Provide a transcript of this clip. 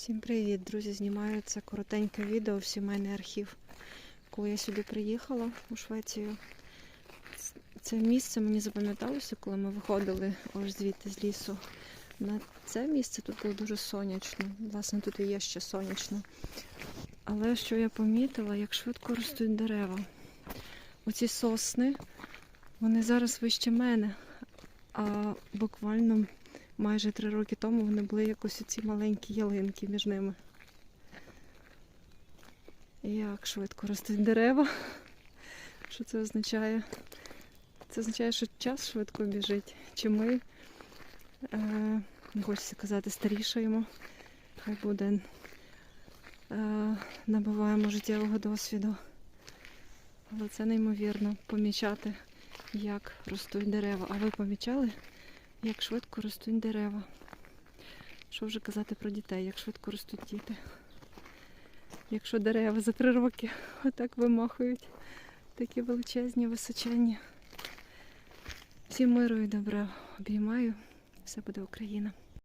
Всім привіт, друзі! Знімаю це коротеньке відео в сімейний архів. Коли я сюди приїхала у Швецію, це місце мені запам'яталося, коли ми виходили ось звідти з лісу. На це місце тут було дуже сонячно. Власне, тут і є ще сонячно. Але що я помітила, як швидко ростуть дерева. Оці сосни, вони зараз вище мене, а буквально майже три роки тому вони були якось ці маленькі ялинки між ними. Як швидко ростуть дерева. Що це означає? Це означає, що час швидко біжить. Чи ми, е, не хочеться казати, старішаємо. Хай буде е, набуваємо життєвого досвіду. Але це неймовірно помічати, як ростуть дерева. А ви помічали? Як швидко ростуть дерева. Що вже казати про дітей, як швидко ростуть діти. Якщо дерева за три роки отак вимахують, такі величезні, височенні. Всім миру і добра обіймаю. Все буде Україна.